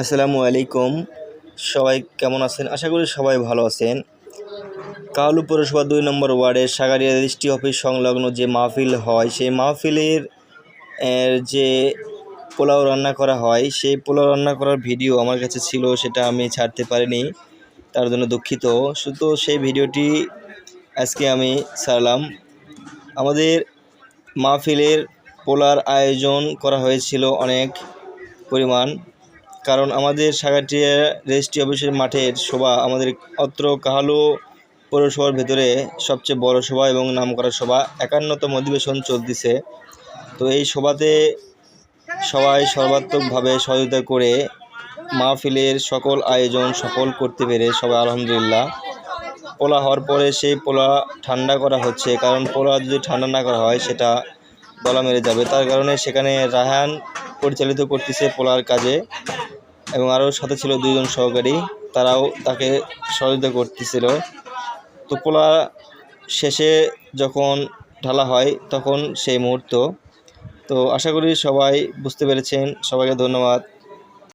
আসসালামু আলাইকুম। সবাই কেমন আছেন? আশা করি সবাই ভালো আছেন। কালু পৌরসভা দুই নম্বর ওয়ার্ডের সাগারিয়া রেজিস্ট্রি অফিস সংলগ্ন যে মাহফিল হয়, সেই মাহফিলের যে পোলাও রান্না করা হয়, সেই পোলাও রান্না করার ভিডিও আমার কাছে ছিল, সেটা আমি ছাড়তে পারিনি, তার জন্য দুঃখিত। শুধু সেই ভিডিওটি আজকে আমি ছাড়লাম। আমাদের মাহফিলের পোলার আয়োজন করা হয়েছিল অনেক পরিমাণ। কারণ আমাদের সাগাটিয়া রেজিস্ট্রি অফিসের মাঠের সভা আমাদের অত্র কাহালু পৌরসভার ভেতরে সবচেয়ে বড় সভা এবং নামকরা সভা একান্নতম অধিবেশন চলতেছে। তো এই সভাতে সবাই সর্বাত্মকভাবে সহযোগিতা করে মাহফিলের সকল আয়োজন সফল করতে পেরে সবাই আলহামদুলিল্লাহ। পোলা হওয়ার পরে সেই পোলা ঠান্ডা করা হচ্ছে, কারণ পোলা যদি ঠান্ডা না করা হয় সেটা গলা মেরে যাবে। তার কারণে সেখানে রাহান পরিচালিত করতেছে পোলার কাজে। এবং আরও সাথে ছিল দুইজন সহকারী, তারাও তাকে সহযোগিতা করতেছিল। তো পোলা শেষে যখন ঢালা হয়, তখন সেই মুহূর্ত। তো আশা করি সবাই বুঝতে পেরেছেন। সবাইকে ধন্যবাদ।